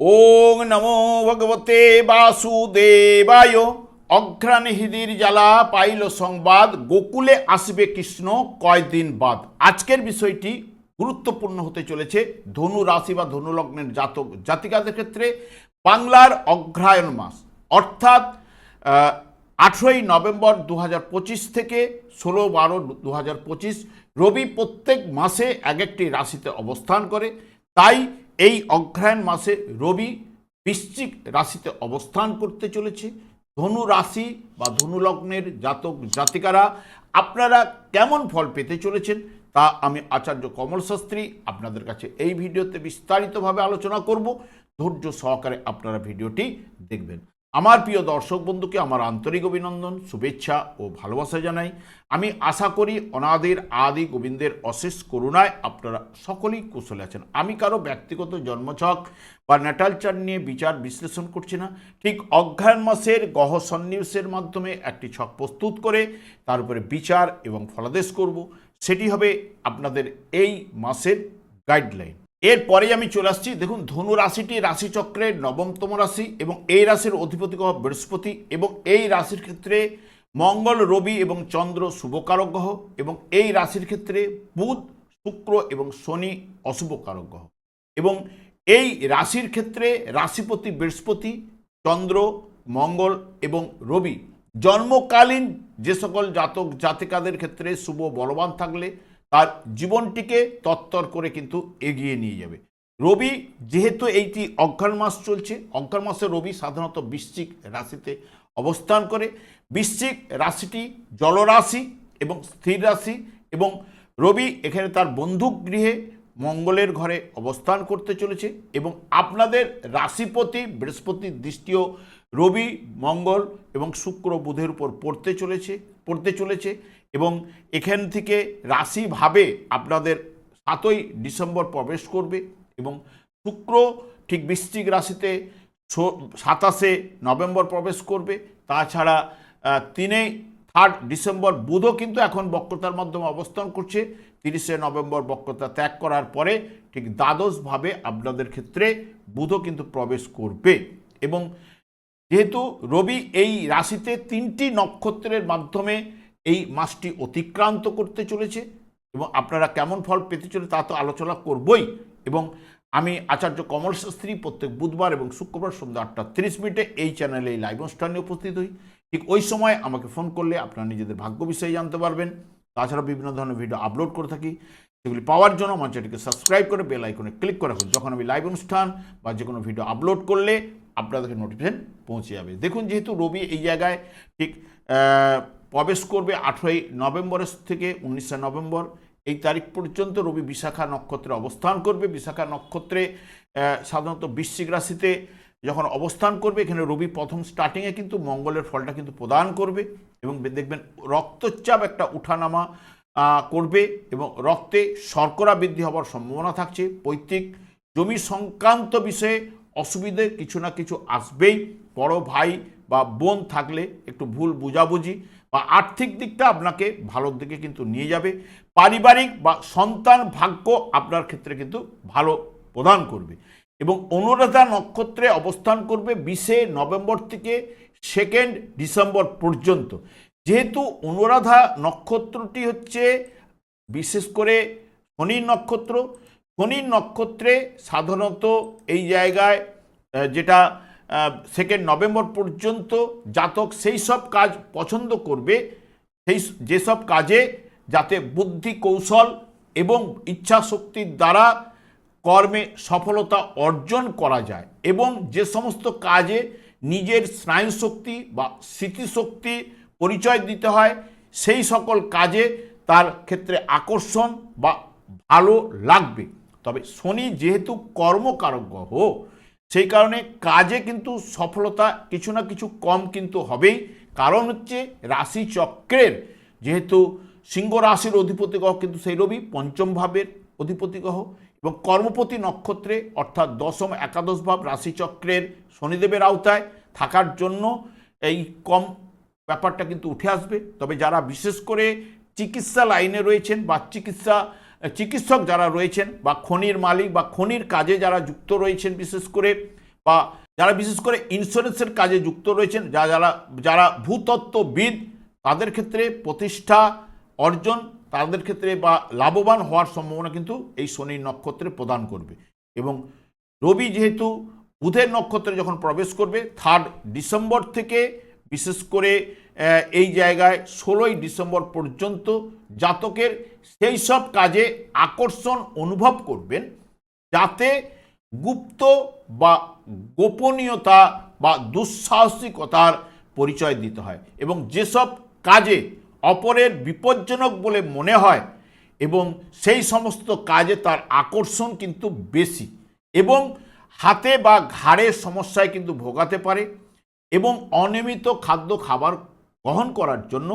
ওং নমো ভগবতে বাসুদেবায়। অঘ্রাণহিদির জ্বালা পাইল সংবাদ, গোকুলে আসবে কৃষ্ণ কয়দিন বাদ। আজকের বিষয়টি গুরুত্বপূর্ণ হতে চলেছে। ধনু রাশি বা ধনু লগ্নের জাতক জাতিকাদের ক্ষেত্রে বাংলার অগ্রায়ণ মাস। অর্থাৎ আঠেরোই নভেম্বর দু হাজার পঁচিশ থেকে ষোলো বারো দু রবি প্রত্যেক মাসে এক একটি রাশিতে অবস্থান করে। তাই এই অগ্রহায়ণ মাসে রবি বৃশ্চিক রাশিতে অবস্থান করতে চলেছে। ধনু রাশি বা ধনু লগ্নের জাতক জাতিকারা, আপনারা কেমন ফল পেতে চলেছেন তা আমি আচার্য কমল শাস্ত্রী আপনাদের কাছে এই ভিডিওতে বিস্তারিতভাবে আলোচনা করব। ধৈর্য সহকারে আপনারা ভিডিওটি দেখবেন। আমার প্রিয় দর্শক বন্ধুকে আমার আন্তরিক অভিনন্দন, শুভেচ্ছা ও ভালোবাসা জানাই। আমি আশা করি অনাদের আদি গোবিন্দের অশেষ করুণায় আপনারা সকলেই কুশলে আছেন। আমি কারও ব্যক্তিগত জন্মছক বা ন্যাটাল চার নিয়ে বিচার বিশ্লেষণ করছি না। ঠিক অজ্ঞায়ন মাসের গহ সন্নিবেশের মাধ্যমে একটি ছক প্রস্তুত করে তার উপরে বিচার এবং ফলাদেশ করব। সেটি হবে আপনাদের এই মাসের গাইডলাইন এরপরে আমি চলে আসছি। দেখুন, ধনু রাশিটি রাশিচক্রের নবমতম রাশি এবং এই রাশির অধিপতি গ্রহ বৃহস্পতি এবং এই রাশির ক্ষেত্রে মঙ্গল, রবি এবং চন্দ্র শুভকারক গ্রহ এবং এই রাশির ক্ষেত্রে বুধ, শুক্র এবং শনি অশুভকারক গ্রহ এবং এই রাশির ক্ষেত্রে রাশিপতি বৃহস্পতি, চন্দ্র, মঙ্গল এবং রবি। জন্মকালীন যে সকল জাতক, জাতিকাদের ক্ষেত্রে শুভ বলবান থাকলে তার জীবনটিকে তত্তর করে কিন্তু এগিয়ে নিয়ে যাবে। রবি, যেহেতু এইটি অজ্ঞান মাস চলছে অজ্ঞান মাসে রবি সাধারণত বৃশ্চিক রাশিতে অবস্থান করে। বৃশ্চিক রাশিটি জলরাশি এবং স্থির রাশি এবং রবি এখানে তার বন্দুক গৃহে মঙ্গলের ঘরে অবস্থান করতে চলেছে এবং আপনাদের রাশিপতি বৃহস্পতির দৃষ্টিও রবি, মঙ্গল এবং শুক্র বুধের উপর পড়তে চলেছে পড়তে চলেছে। এবং এখান থেকে রাশিভাবে আপনাদের সাতই ডিসেম্বর প্রবেশ করবে এবং শুক্র ঠিক বৃশ্চিক রাশিতে সাতাশে নভেম্বর প্রবেশ করবে। তাছাড়া তিনে থার্ড ডিসেম্বর বুধও কিন্তু এখন বক্রতার মাধ্যমে অবস্থান করছে। তিরিশে নভেম্বর বক্রতা ত্যাগ করার পরে ঠিক দ্বাদশভাবে আপনাদের ক্ষেত্রে বুধও কিন্তু প্রবেশ করবে। এবং যেহেতু রবি এই রাশিতে তিনটি নক্ষত্রের মাধ্যমে এই মাসটি অতিক্রান্ত করতে চলেছে এবং আপনারা কেমন ফল পেতে চলে তা তো আলোচনা করবই। এবং আমি আচার্য কমল শাস্ত্রী প্রত্যেক বুধবার এবং শুক্রবার সন্ধ্যা আটটা তিরিশ মিনিটে এই চ্যানেলে এই লাইভ অনুষ্ঠানে উপস্থিত হই। ঠিক ওই সময় আমাকে ফোন করলে আপনারা নিজেদের ভাগ্য বিষয়ে জানতে পারবেন। তাছাড়া বিভিন্ন ধরনের ভিডিও আপলোড করে থাকি। সেগুলি পাওয়ার জন্য আমার চ্যানেলকে সাবস্ক্রাইব করে বেল আইকনে ক্লিক করে রাখুন। যখন আমি লাইভ অনুষ্ঠান বা যে কোনো ভিডিও আপলোড করলে আপনাদেরকে নোটিফিকেশন পৌঁছে যাবে। দেখুন, যেহেতু রবি এই জায়গায়, ঠিক প্রবেশ করবে আঠেরোই নভেম্বরের থেকে উনিশে নভেম্বর। এই তারিখ পর্যন্ত রবি বিশাখা নক্ষত্রে অবস্থান করবে। বিশাখা নক্ষত্রে সাধারণত বৃশ্চিক রাশিতে যখন অবস্থান করবে, এখানে রবি প্রথম স্টার্টিংয়ে কিন্তু মঙ্গলের ফলটা কিন্তু প্রদান করবে এবং দেখবেন রক্তচাপ একটা উঠানামা করবে এবং রক্তে শর্করা বৃদ্ধি হওয়ার সম্ভাবনা থাকছে। পৈতৃক জমি সংক্রান্ত বিষয়ে অসুবিধে কিছু না কিছু আসবেই। বড় ভাই বা বোন থাকলে একটু ভুল বুঝাবুঝি। বা আর্থিক দিকটা আপনাকে ভালোর দিকে কিন্তু নিয়ে যাবে। পারিবারিক বা সন্তান ভাগ্য আপনার ক্ষেত্রে কিন্তু ভালো প্রদান করবে এবং অনুরাধা নক্ষত্রে অবস্থান করবে বিশে নভেম্বর থেকে সেকেন্ড ডিসেম্বর পর্যন্ত। যেহেতু অনুরাধা নক্ষত্রটি হচ্ছে বিশেষ করে শনির নক্ষত্র, শনির নক্ষত্রে সাধারণত এই জায়গায় যেটা সেকেন্ড নভেম্বর পর্যন্ত জাতক সেই সব কাজ পছন্দ করবে, সেই যেসব কাজে যাতে বুদ্ধি, কৌশল এবং ইচ্ছা শক্তির দ্বারা কর্মে সফলতা অর্জন করা যায় এবং যে সমস্ত কাজে নিজের স্নায়ু শক্তি বা স্মৃতিশক্তি পরিচয় দিতে হয়, সেই সকল কাজে তার ক্ষেত্রে আকর্ষণ বা ভালো লাগবে। তবে শনি যেহেতু কর্মকারক গ্রহ সেই কারণে কাজে কিন্তু সফলতা কিছু না কিছু কম কিন্তু হবেই। কারণ হচ্ছে রাশি চক্রের যেহেতু সিংহ রাশির অধিপতি গ্রহ কিন্তু সেই রবি, পঞ্চম ভাবের অধিপতি গ্রহ এবং কর্মপতি নক্ষত্রে অর্থাৎ দশম একাদশ ভাব রাশিচক্রের শনিদেবের আওতায় থাকার জন্য এই কম ব্যাপারটা কিন্তু উঠে আসবে। তবে যারা বিশেষ করে চিকিৎসা লাইনে রয়েছেন বা চিকিৎসা চিকিৎসক যারা রয়েছেন বা খনির মালিক বা খনির কাজে যারা যুক্ত রয়েছেন, বিশেষ করে বা যারা বিশেষ করে ইন্স্যুরেন্সের কাজে যুক্ত রয়েছেন, যা যারা যারা ভূতত্ত্ববিদ, তাদের ক্ষেত্রে প্রতিষ্ঠা অর্জন তাদের ক্ষেত্রে বা লাভবান হওয়ার সম্ভাবনা কিন্তু এই শনি নক্ষত্রে প্রদান করবে। এবং রবি যেহেতু বুধের নক্ষত্রে যখন প্রবেশ করবে থার্ড ডিসেম্বর থেকে বিশেষ করে এই জায়গায় ষোলোই ডিসেম্বর পর্যন্ত জাতকের সেই সব কাজে আকর্ষণ অনুভব করবেন যাতে গুপ্ত বা গোপনীয়তা বা দুঃসাহসিকতার পরিচয় দিতে হয় এবং যেসব কাজে অপরের বিপজ্জনক বলে মনে হয় এবং সেই সমস্ত কাজে তার আকর্ষণ কিন্তু বেশি এবং হাতে বা ঘাড়ের সমস্যায় কিন্তু ভোগাতে পারে এবং অনিয়মিত খাদ্য খাবার গ্রহণ করার জন্য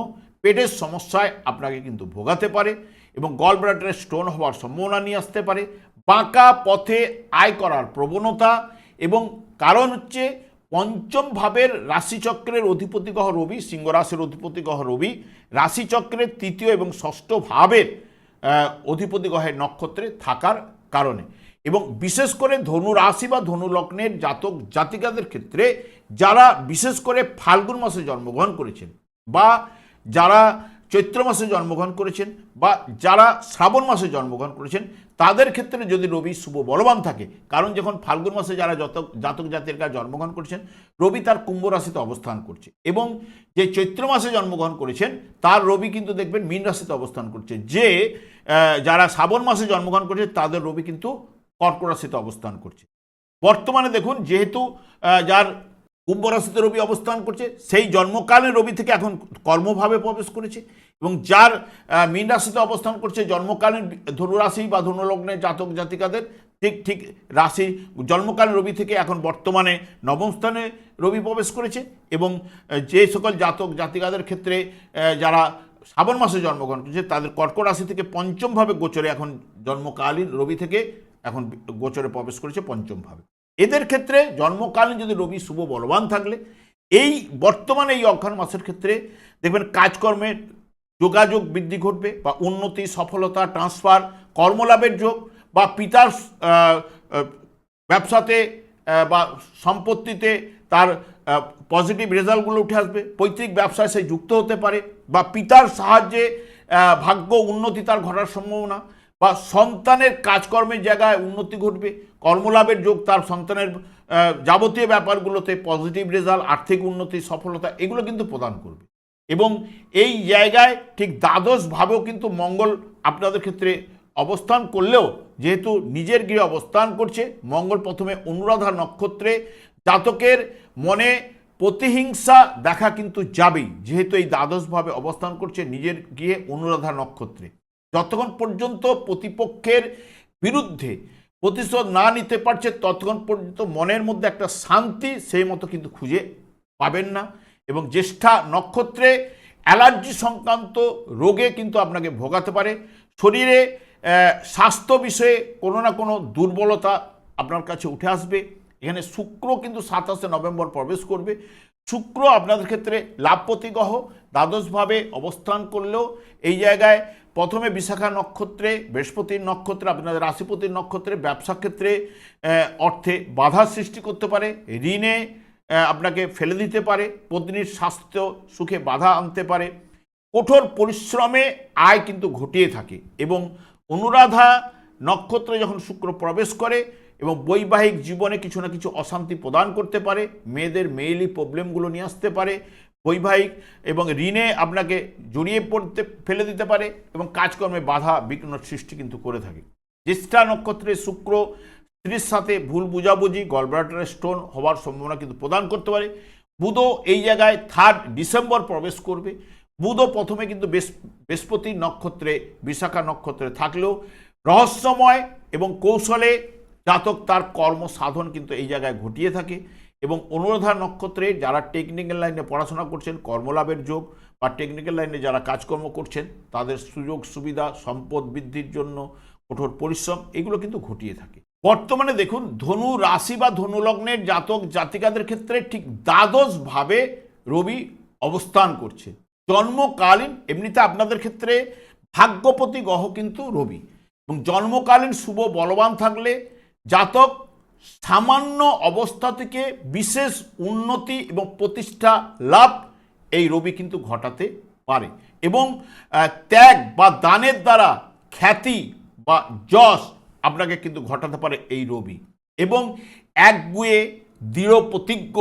পেটের সমস্যায় আপনাকে কিন্তু ভোগাতে পারে এবং গল ব্লাডারে স্টোন হওয়ার সম্ভাবনা নিয়ে আসতে পারে। বাঁকা পথে আয় করার প্রবণতা এবং কারণ হচ্ছে পঞ্চম ভাবের রাশিচক্রের অধিপতি গ্রহ রবি সিংহ রাশির অধিপতি গ্রহ রবি, রাশিচক্রের তৃতীয় এবং ষষ্ঠ ভাবের অধিপতি গ্রহের নক্ষত্রে থাকার কারণে। এবং বিশেষ করে ধনু রাশি বা ধনু লগ্নের জাতক জাতিকাদের ক্ষেত্রে যারা বিশেষ করে ফাল্গুন মাসে জন্মগ্রহণ করেছেন বা যারা চৈত্র মাসে জন্মগ্রহণ করেছেন বা যারা শ্রাবণ মাসে জন্মগ্রহণ করেছেন, তাদের ক্ষেত্রে যদি রবি শুভ বলবান থাকে, কারণ যখন ফাল্গুন মাসে যারা জাতক জাতক জাতিকা জন্মগ্রহণ করেছেন, রবি তার কুম্ভ রাশিতে অবস্থান করছে এবং যে চৈত্র মাসে জন্মগ্রহণ করেছেন, তার রবি কিন্তু দেখবেন মীন রাশিতে অবস্থান করছে। যে যারা শ্রাবণ মাসে জন্মগ্রহণ করেছে তাদের রবি কিন্তু কর্ক রাশিতে অবস্থান করছে। বর্তমানে দেখুন, যেহেতু যার কুম্ভ রাশিতে রবি অবস্থান করছে, সেই জন্মকালীন রবি থেকে এখন কর্মভাবে প্রবেশ করেছে এবং যার মীন রাশিতে অবস্থান করছে জন্মকালীন ধনুরাশি বা ধনুলগ্নের জাতক জাতিকাদের ঠিক ঠিক রাশি জন্মকালীন রবি থেকে এখন বর্তমানে নবম স্থানে রবি প্রবেশ করেছে এবং যে সকল জাতক জাতিকাদের ক্ষেত্রে যারা শ্রাবণ মাসে জন্মগ্রহণ করেছে, তাদের কর্ক রাশি থেকে পঞ্চমভাবে গোচরে এখন জন্মকালীন রবি থেকে এখন গোচরে প্রবেশ করেছে পঞ্চমভাবে। এদের ক্ষেত্রে জন্মকালীন যদি রবি শুভ বলবান থাকলে, এই বর্তমানে এই অজ্ঞান মাসের ক্ষেত্রে দেখবেন কাজকর্মের যোগাযোগ বৃদ্ধি ঘটবে বা উন্নতি, সফলতা ট্রান্সফার কর্মলাভের যোগ বা পিতার ব্যবসাতে বা সম্পত্তিতে তার পজিটিভ রেজাল্টগুলো উঠে আসবে। পৈতৃক ব্যবসায় সে যুক্ত হতে পারে বা পিতার সাহায্যে ভাগ্য উন্নতি তার ঘটার সম্ভাবনা। বা সন্তানের কাজকর্মের জায়গায় উন্নতি ঘটবে, কর্মলাভের যোগ তার সন্তানের যাবতীয় ব্যাপারগুলোতে পজিটিভ রেজাল্ট আর্থিক উন্নতি, সফলতা, এগুলো কিন্তু প্রদান করবে। এবং এই জায়গায় ঠিক দ্বাদশভাবেও কিন্তু মঙ্গল আপনাদের ক্ষেত্রে অবস্থান করলেও, যেহেতু নিজের গৃহে অবস্থান করছে, মঙ্গল প্রথমে অনুরাধা নক্ষত্রে, জাতকের মনে প্রতিহিংসা দেখা কিন্তু যাবেই, যেহেতু এই দ্বাদশভাবে অবস্থান করছে নিজের গৃহে অনুরাধা নক্ষত্রে। যতক্ষণ পর্যন্ত প্রতিপক্ষের বিরুদ্ধে প্রতিশোধ না নিতে পারছে, ততক্ষণ পর্যন্ত মনের মধ্যে একটা শান্তি সেই মতো কিন্তু খুঁজে পাবেন না এবং জ্যেষ্ঠা নক্ষত্রে অ্যালার্জি সংক্রান্ত রোগে কিন্তু আপনাকে ভোগাতে পারে। শরীরে স্বাস্থ্য বিষয়ে কোনো না কোনো দুর্বলতা আপনার কাছে উঠে আসবে। এখানে শুক্র কিন্তু সাতাশে নভেম্বর প্রবেশ করবে। শুক্র আপনাদের ক্ষেত্রে লাভপতি গ্রহ দ্বাদশভাবে অবস্থান করলেও এই জায়গায় প্রথমে বিশাখা নক্ষত্রে, বৃহস্পতির নক্ষত্রে, আপনাদের রাশিপতির নক্ষত্রে ব্যবসা ক্ষেত্রে অর্থে বাধা সৃষ্টি করতে পারে, ঋণে আপনাকে ফেলে দিতে পারে, পত্নীর স্বাস্থ্য সুখে বাধা আনতে পারে। কঠোর পরিশ্রমে আয় কিন্তু ঘটিয়ে থাকে এবং অনুরাধা নক্ষত্রে যখন শুক্র প্রবেশ করে এবং বৈবাহিক জীবনে কিছু না কিছু অশান্তি প্রদান করতে পারে, মেয়েদের মেইলি প্রবলেমগুলো নিয়ে আসতে পারে, বৈবাহিক এবং ঋণে আপনাকে জড়িয়ে পড়তে, ফেলে দিতে পারে এবং কাজকর্মে বাধা বিঘ্ন সৃষ্টি কিন্তু করে থাকে। জ্যেষ্ঠা নক্ষত্রে শুক্র স্ত্রীর সাথে ভুল বুঝাবুঝি, গলব্লাডারের স্টোন হওয়ার সম্ভাবনা কিন্তু প্রদান করতে পারে। বুধও এই জায়গায় থার্ড ডিসেম্বর প্রবেশ করবে। বুধও প্রথমে কিন্তু বৃহস্প- বৃহস্পতি নক্ষত্রে, বিশাখা নক্ষত্রে থাকলেও রহস্যময় এবং কৌশলে জাতক তার কর্ম সাধন কিন্তু এই জায়গায় ঘটিয়ে থাকে এবং অনুরাধা নক্ষত্রে যারা টেকনিক্যাল লাইনে পড়াশোনা করছেন, কর্মলাভের যোগ বা টেকনিক্যাল লাইনে যারা কাজকর্ম করছেন, তাদের সুযোগ সুবিধা, সম্পদ বৃদ্ধির জন্য কঠোর পরিশ্রম, এগুলো কিন্তু ঘটিয়ে থাকে। বর্তমানে দেখুন, ধনু রাশি বা ধনু লগ্নের জাতক জাতিকাদের ক্ষেত্রে ঠিক দ্বাদশভাবে রবি অবস্থান করছে। জন্মকালীন, এমনিতে আপনাদের ক্ষেত্রে ভাগ্যপতি গ্রহ কিন্তু রবি। এবং জন্মকালীন শুভ বলবান থাকলে জাতক সামান্য অবস্থা থেকে বিশেষ উন্নতি এবং প্রতিষ্ঠা লাভ এই রবি কিন্তু ঘটাতে পারে। এবং ত্যাগ বা দানের দ্বারা খ্যাতি বা যশ আপনাকে কিন্তু ঘটাতে পারে এই রবি। এবং একগুয়ে দৃঢ় প্রতিজ্ঞ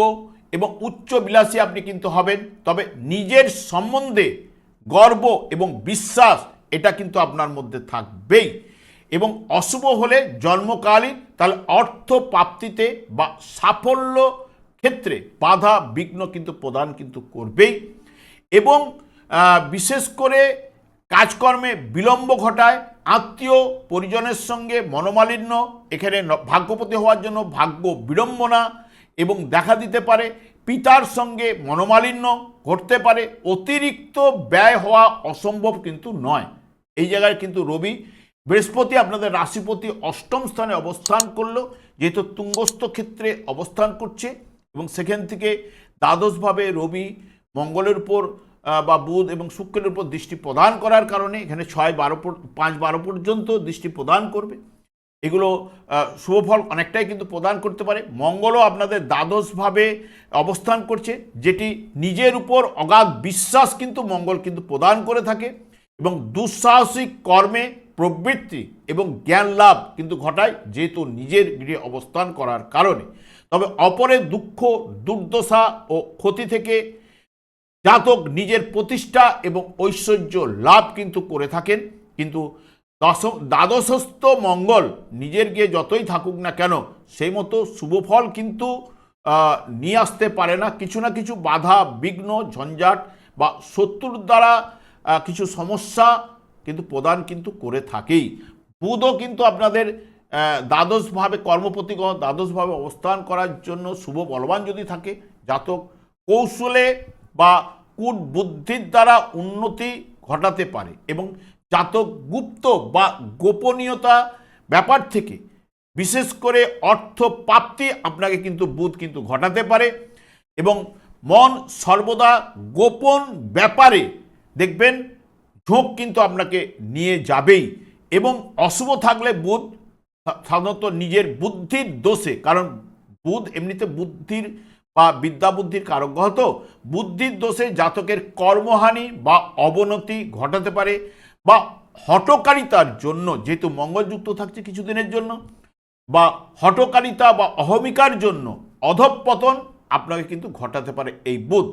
এবং উচ্চ বিলাসী আপনি কিন্তু হবেন। তবে নিজের সম্বন্ধে গর্ব এবং বিশ্বাস এটা কিন্তু আপনার মধ্যে থাকবেই। এবং অশুভ হলে জন্মকালীন, তাহলে অর্থ প্রাপ্তিতে বা সাফল্য ক্ষেত্রে বাধা বিঘ্ন কিন্তু প্রদান কিন্তু করবেই। এবং বিশেষ করে কাজকর্মে বিলম্ব ঘটায়, আত্মীয় পরিজনের সঙ্গে মনোমালিন্য, এখানে ভাগ্যপতি হওয়ার জন্য ভাগ্য বিড়ম্বনা এবং দেখা দিতে পারে, পিতার সঙ্গে মনোমালিন্য ঘটতে পারে, অতিরিক্ত ব্যয় হওয়া অসম্ভব কিন্তু নয়। এই জায়গায় কিন্তু রবি বৃহস্পতি আপনাদের রাশিপতি অষ্টম স্থানে অবস্থান করল, যেহেতু তুঙ্গস্থ ক্ষেত্রে অবস্থান করছে, এবং সেখান থেকে দ্বাদশভাবে রবি মঙ্গলের উপর বা বুধ এবং শুক্রের উপর দৃষ্টি প্রদান করার কারণে এখানে ছয় বারো পাঁচ বারো পর্যন্ত দৃষ্টি প্রদান করবে। এগুলো শুভফল অনেকটাই কিন্তু প্রদান করতে পারে। মঙ্গলও আপনাদের দ্বাদশভাবে অবস্থান করছে, যেটি নিজের উপর অগাধ বিশ্বাস কিন্তু মঙ্গল কিন্তু প্রদান করে থাকে, এবং দুঃসাহসিক কর্মে প্রবৃত্তি এবং জ্ঞান লাভ কিন্তু ঘটায় যেহেতু নিজের গৃহে অবস্থান করার কারণে। তবে অপরের দুঃখ, দুর্দশা ও ক্ষতি থেকে জাতক নিজের প্রতিষ্ঠা এবং ঐশ্বর্য লাভ কিন্তু করে থাকেন। কিন্তু দশম দ্বাদশস্থ মঙ্গল নিজের গিয়ে যতই থাকুক না কেন, সেই মতো শুভফল কিন্তু নিয়ে আসতে পারে না। কিছু না কিছু বাধা, বিঘ্ন, ঝঞ্ঝাট বা শত্রুর দ্বারা কিছু সমস্যা কিন্তু প্রদান কিন্তু করে থাকেই। বুধও কিন্তু আপনাদের দ্বাদশভাবে কর্মপতি দ্বাদশভাবে অবস্থান করার জন্য শুভ বলবান যদি থাকে, জাতক কৌশলে বা কূট বুদ্ধির দ্বারা উন্নতি ঘটাতে পারে এবং জাতক গুপ্ত বা গোপনীয়তা ব্যাপার থেকে বিশেষ করে অর্থ প্রাপ্তি আপনাকে কিন্তু বুধ কিন্তু ঘটাতে পারে এবং মন সর্বদা গোপন ব্যাপারে দেখবেন ঝোঁক কিন্তু আপনাকে নিয়ে যাবেই। এবং অশুভ থাকলে বুধ সাধারণত নিজের বুদ্ধির দোষে, কারণ বুধ এমনিতে বুদ্ধির বা বিদ্যা বুদ্ধির কারক গ্রহ তো বুদ্ধির দোষে জাতকের কর্মহানি বা অবনতি ঘটাতে পারে বা হটকারিতার জন্য, যেহেতু মঙ্গলযুক্ত থাকছে কিছুদিনের জন্য, বা হটকারিতা বা অহমিকার জন্য অধঃপতন আপনাকে কিন্তু ঘটাতে পারে এই বুধ।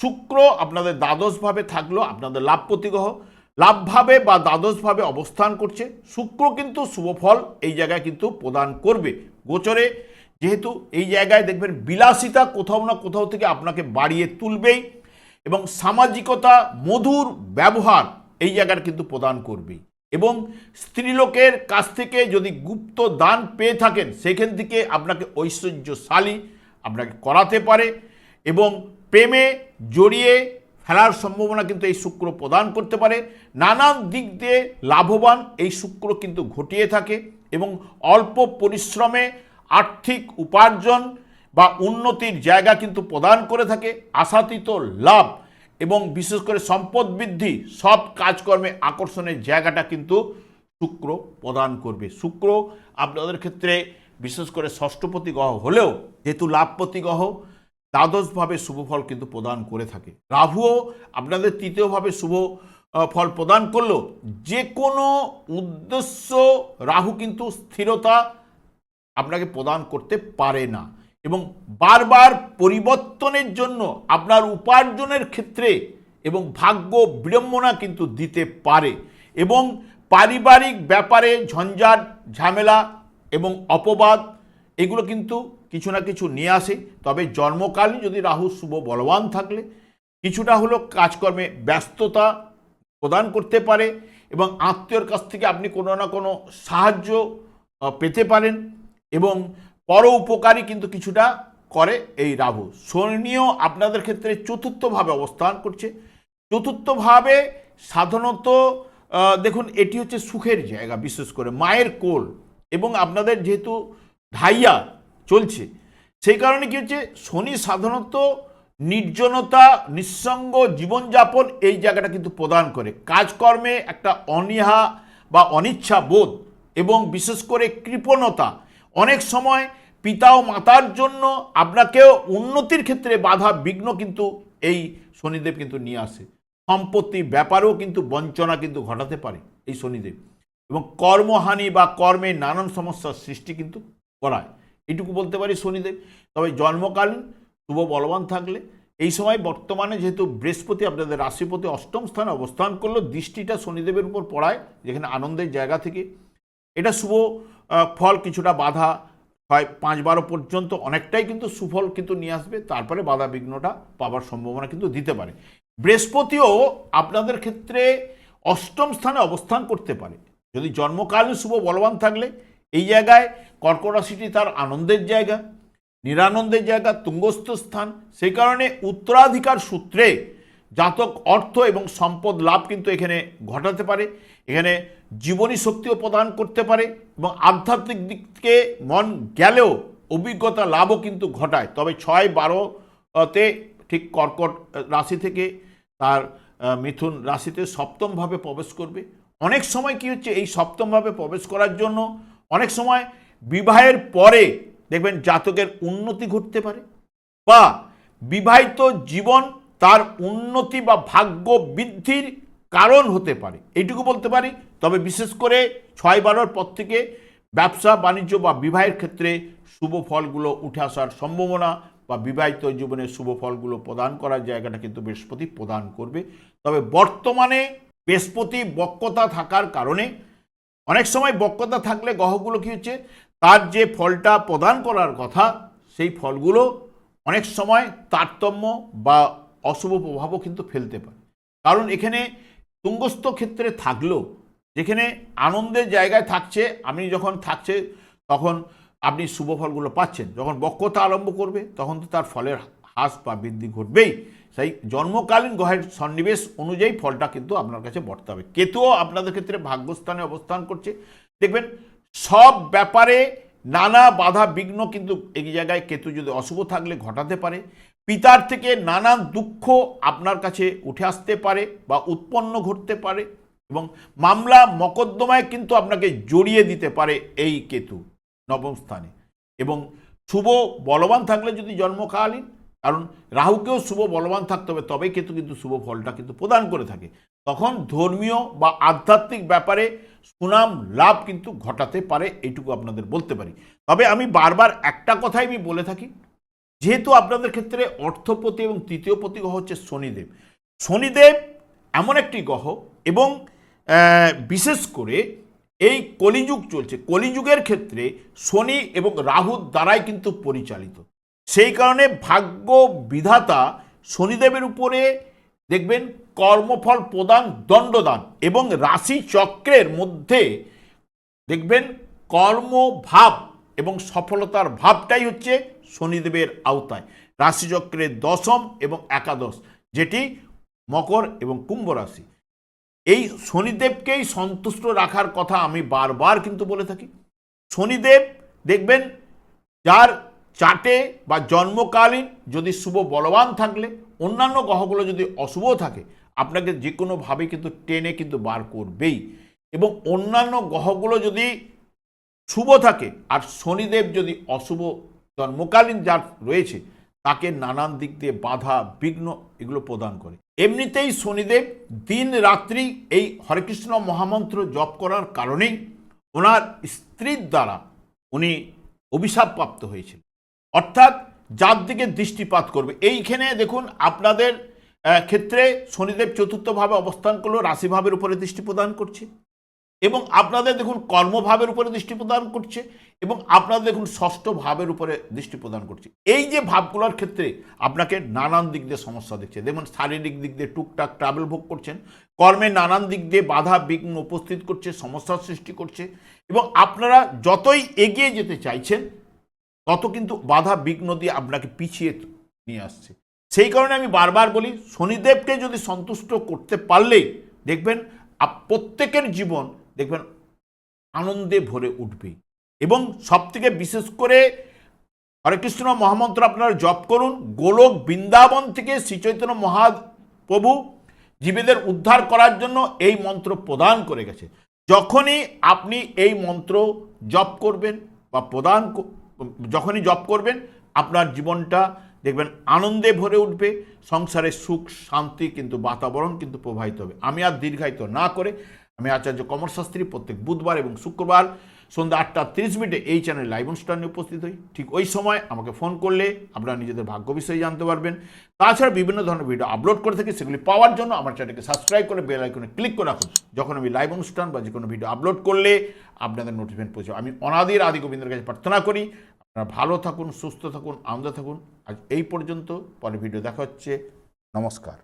শুক্র আপনাদের দ্বাদশভাবে থাকলেও আপনাদের লাভপতি গ্রহ। লাভভাবে বা দ্বাদশভাবে অবস্থান করছে। শুক্র কিন্তু শুভফল এই জায়গায় কিন্তু প্রদান করবে। গোচরে যেহেতু এই জায়গায় দেখবেন বিলাসিতা কোথাও না কোথাও থেকে আপনাকে বাড়িয়ে তুলবেই এবং সামাজিকতা, মধুর ব্যবহার এই জায়গার কিন্তু প্রদান করবেই। এবং স্ত্রীলোকের কাছ থেকে যদি গুপ্ত দান পেয়ে থাকেন, সেখান থেকে আপনাকে ঐশ্বর্যশালী আপনাকে করাতে পারে এবং প্রেমে জড়িয়ে ফেলার সম্ভাবনা কিন্তু এই শুক্র প্রদান করতে পারে। নানান দিক দিয়ে লাভবান এই শুক্র কিন্তু ঘটিয়ে থাকে এবং অল্প পরিশ্রমে আর্থিক উপার্জন বা উন্নতির জায়গা কিন্তু প্রদান করে থাকে। আশাতীত লাভ এবং বিশেষ করে সম্পদ বৃদ্ধি সব কাজকর্মে আকর্ষণের জায়গাটা কিন্তু শুক্র প্রদান করবে। শুক্র আপনাদের ক্ষেত্রে বিশেষ করে ষষ্ঠপতি গ্রহ হলেও যেহেতু লাভপতি গ্রহ দ্বাদশভাবে শুভ ফল কিন্তু প্রদান করে থাকে। রাহুও আপনাদের তৃতীয়ভাবে শুভ ফল প্রদান করলেও যে কোনো উদ্দেশ্য রাহু কিন্তু স্থিরতা আপনাকে প্রদান করতে পারে না। এবং বারবার পরিবর্তনের জন্য আপনার উপার্জনের ক্ষেত্রে এবং ভাগ্য বিড়ম্বনা কিন্তু দিতে পারে। এবং পারিবারিক ব্যাপারে ঝঞ্ঝাট, ঝামেলা এবং অপবাদ এগুলো কিন্তু কিছু না কিছু নিয়ে আসে। তবে জন্মকালীন যদি রাহু, শুভ, বলবান থাকলে কিছুটা হলো কাজকর্মে ব্যস্ততা প্রদান করতে পারে এবং আত্মীয়র কাছ থেকে আপনি কোনো না কোনো সাহায্য পেতে পারেন এবং পর উপকারী কিন্তু কিছুটা করে এই রাহু। শনিও আপনাদের ক্ষেত্রে চতুর্থভাবে অবস্থান করছে। চতুর্থভাবে সাধারণত দেখুন, এটি হচ্ছে সুখের জায়গা, বিশেষ করে মায়ের কোল এবং আপনাদের যেহেতু ঢাইয়া চলছে। সেই কারণে কি হচ্ছে? শনি সাধারণত নির্জনতা, নিঃসঙ্গ জীবনযাপন এই জায়গাটা কিন্তু প্রদান করে। কাজকর্মে একটা অনীহা বা অনিচ্ছা বোধ এবং বিশেষ করে কৃপণতা। অনেক সময় পিতা ও মাতার জন্য আপনাকেও উন্নতির ক্ষেত্রে বাধা বিঘ্ন কিন্তু এই শনিদেব কিন্তু নিয়ে আসে। সম্পত্তি ব্যাপারেও কিন্তু বঞ্চনা কিন্তু ঘটাতে পারে এই শনিদেব। এবং কর্মহানি বা কর্মে নানান সমস্যার সৃষ্টি কিন্তু করায় এটুকু বলতে পারি শনিদেব। তবে জন্মকালীন শুভ বলবান থাকলে এই সময় বর্তমানে যেহেতু বৃহস্পতি আপনাদের রাশিপতি অষ্টম স্থানে অবস্থান করল, দৃষ্টিটা শনিদেবের উপর পড়ায়, যেখানে আনন্দের জায়গা থেকে। এটা শুভ ফল কিছুটা বাধা হয় পাঁচ বারো পর্যন্ত, অনেকটাই কিন্তু সুফল কিন্তু নিয়ে আসবে, তারপরে বাধা বিঘ্নটা পাওয়ার সম্ভাবনা কিন্তু দিতে পারে। বৃহস্পতিও আপনাদের ক্ষেত্রে অষ্টম স্থানে অবস্থান করতে পারে। যদি জন্মকালীন শুভ বলবান থাকলে, এই জায়গায় কর্কট রাশিটি তার আনন্দের জায়গা, নিরানন্দের জায়গা, তুঙ্গস্থ স্থান। সেই কারণে উত্তরাধিকার সূত্রে জাতক অর্থ এবং সম্পদ লাভ কিন্তু এখানে ঘটাতে পারে। এখানে জীবনী শক্তিও প্রদান করতে পারে এবং আধ্যাত্মিক দিক থেকে মন গেলেও অভিজ্ঞতা লাভও কিন্তু ঘটায়। তবে ছয় বারোতে ঠিক কর্কট রাশি থেকে তার মিথুন রাশিতে সপ্তমভাবে প্রবেশ করবে। অনেক সময় কি হচ্ছে, এই সপ্তমভাবে প্রবেশ করার জন্য অনেক সময় বিবাহের পরে দেখবেন জাতকের উন্নতি ঘটতে পারে বা বিবাহিত জীবন তার উন্নতি বা ভাগ্য বৃদ্ধির কারণ হতে পারে। এইটুকু বলতে পারি। তবে বিশেষ করে ছয় বারোর পর থেকে ব্যবসা, বাণিজ্য বা বিবাহের ক্ষেত্রে শুভ ফলগুলো উঠে আসার সম্ভাবনা বা বিবাহিত জীবনের শুভ ফলগুলো প্রদান করার জায়গাটা কিন্তু বৃহস্পতি প্রদান করবে। তবে বর্তমানে বৃহস্পতি বক্রতা থাকার কারণে অনেক সময় বক্রতা থাকলে গ্রহগুলো কী হচ্ছে? তার যে ফলটা প্রদান করার কথা, সেই ফলগুলো অনেক সময় তারতম্য বা অশুভ প্রভাবও কিন্তু ফেলতে পারে। কারণ এখানে তুঙ্গস্থ ক্ষেত্রে থাকলেও, যেখানে আনন্দের জায়গায় থাকছে, আপনি যখন থাকছে, তখন আপনি শুভ ফলগুলো পাচ্ছেন। যখন বক্রতা আরম্ভ করবে, তখন তো তার ফলের হ্রাস বা বৃদ্ধি ঘটবেই। সেই জন্মকালীন গ্রহের সন্নিবেশ অনুযায়ী ফলটা কিন্তু আপনার কাছে বর্তে হবে কেতুও আপনাদের ক্ষেত্রে ভাগ্যস্থানে অবস্থান করছে। দেখবেন সব ব্যাপারে নানা বাধা বিঘ্ন কিন্তু এই জায়গায় কেতু যদি অশুভ থাকলে ঘটাতে পারে। পিতার থেকে নানান দুঃখ আপনার কাছে উঠে আসতে পারে বা উৎপন্ন ঘটতে পারে এবং মামলা মকদ্দমায় কিন্তু আপনাকে জড়িয়ে দিতে পারে এই কেতু নবম স্থানে। এবং শুভ বলবান থাকলে যদি জন্মকালীন, কারণ রাহুকেও শুভ বলবান থাকতে হবে, তবেই কেতু কিন্তু শুভ ফলটা কিন্তু প্রদান করে থাকে। তখন ধর্মীয় বা আধ্যাত্মিক ব্যাপারে সুনাম লাভ কিন্তু ঘটাতে পারে, এইটুকু আপনাদের বলতে পারি। তবে আমি বারবার একটা কথাই আমি বলে থাকি, যেহেতু আপনাদের ক্ষেত্রে অর্থপতি এবং তৃতীয় পতি গ্রহ হচ্ছে শনিদেব। শনিদেব এমন একটি গ্রহ এবং বিশেষ করে এই কলিযুগ চলছে। কলিযুগের ক্ষেত্রে শনি এবং রাহুর দ্বারাই কিন্তু পরিচালিত। সেই কারণে ভাগ্য বিধাতা শনিদেবের উপরে দেখবেন কর্মফল প্রদান, দণ্ডদান এবং রাশি চক্রের মধ্যে দেখবেন কর্মভাব এবং সফলতার ভাবটাই হচ্ছে শনিদেবের আওতায়। রাশিচক্রের দশম এবং একাদশ, যেটি মকর এবং কুম্ভ রাশি। এই শনিদেবকেই সন্তুষ্ট রাখার কথা আমি বারবার কিন্তু বলে থাকি। শনিদেব দেখবেন যার চাটে বা জন্মকালীন যদি শুভ বলবান থাকলে অন্যান্য গ্রহগুলো যদি অশুভ থাকে, আপনাকে যে কোনোভাবে কিন্তু টেনে কিন্তু বার করবেই। এবং অন্যান্য গ্রহগুলো যদি শুভ থাকে আর শনিদেব যদি অশুভ জন্মকালীন যার রয়েছে, তাকে নানান দিক দিয়ে বাধা, বিঘ্ন এগুলো প্রদান করে। এমনিতেই শনিদেব দিন রাত্রি এই হরেকৃষ্ণ মহামন্ত্র জপ করার কারণেই ওনার স্ত্রীর দ্বারা উনি অভিশাপপ্রাপ্ত হয়েছিল অর্থাৎ যার দিকে দৃষ্টিপাত করবে। এইখানে দেখুন, আপনাদের ক্ষেত্রে শনিদেব চতুর্থভাবে অবস্থান করল রাশিভাবের উপরে দৃষ্টি প্রদান করছে এবং আপনাদের দেখুন, কর্মভাবের উপরে দৃষ্টি প্রদান করছে এবং আপনাদের দেখুন ষষ্ঠ ভাবের উপরে দৃষ্টি প্রদান করছে। এই যে ভাবগুলোর ক্ষেত্রে আপনাকে নানান দিক দিয়ে সমস্যা দিচ্ছে যেমন শারীরিক দিক দিয়ে টুকটাক ট্রাভেল ভোগ করছেন, কর্মে নানান দিক দিয়ে বাধা বিঘ্ন উপস্থিত করছে, সমস্যার সৃষ্টি করছে এবং আপনারা যতই এগিয়ে যেতে চাইছেন তত কিন্তু বাধা বিঘ্ন দিয়ে আপনাকে পিছিয়ে নিয়ে আসছে। সেই কারণে আমি বারবার বলি, শনিদেবকে যদি সন্তুষ্ট করতে পারলেই দেখবেন প্রত্যেকের জীবন দেখবেন আনন্দে ভরে উঠবে। এবং সবথেকে বিশেষ করে হরে কৃষ্ণ মহামন্ত্র আপনারা জপ করুন। গোলক বৃন্দাবন থেকে শ্রীচৈতন্য মহাপ্রভু জীবেদের উদ্ধার করার জন্য এই মন্ত্র প্রদান করে গেছে। যখনই আপনি এই মন্ত্র জপ করবেন বা প্রদান যখনই জপ করবেন, আপনার জীবনটা দেখবেন আনন্দে ভরে উঠবে, সংসারে সুখ, শান্তি কিন্তু বাতাবরণ কিন্তু প্রবাহিত হবে। আমি আর দীর্ঘায়িত না করে আমি আচার্য কমর শাস্ত্রী প্রত্যেক বুধবার এবং শুক্রবার সন্ধ্যা আটটা তিরিশ মিনিটে এই চ্যানেল লাইভ অনুষ্ঠানে উপস্থিত হই। ঠিক ওই সময় আমাকে ফোন করলে আপনারা নিজেদের ভাগ্য বিষয়ে জানতে পারবেন। তাছাড়া বিভিন্ন ধরনের ভিডিও আপলোড করে থাকি, সেগুলি পাওয়ার জন্য আমার চ্যানেলকে সাবস্ক্রাইব করে বেল আইকনে ক্লিক করে রাখুন। যখন আমি লাইভ অনুষ্ঠান বা যে কোনো ভিডিও আপলোড করলে আপনাদের নোটিফিকেশন পৌঁছে আমি অনাদির আদি গোবিন্দের কাছে প্রার্থনা করি ভালো থাকুন সুস্থ থাকুন আনন্দ থাকুন। আজ এই পর্যন্ত পরে ভিডিও দেখা হচ্ছে। নমস্কার।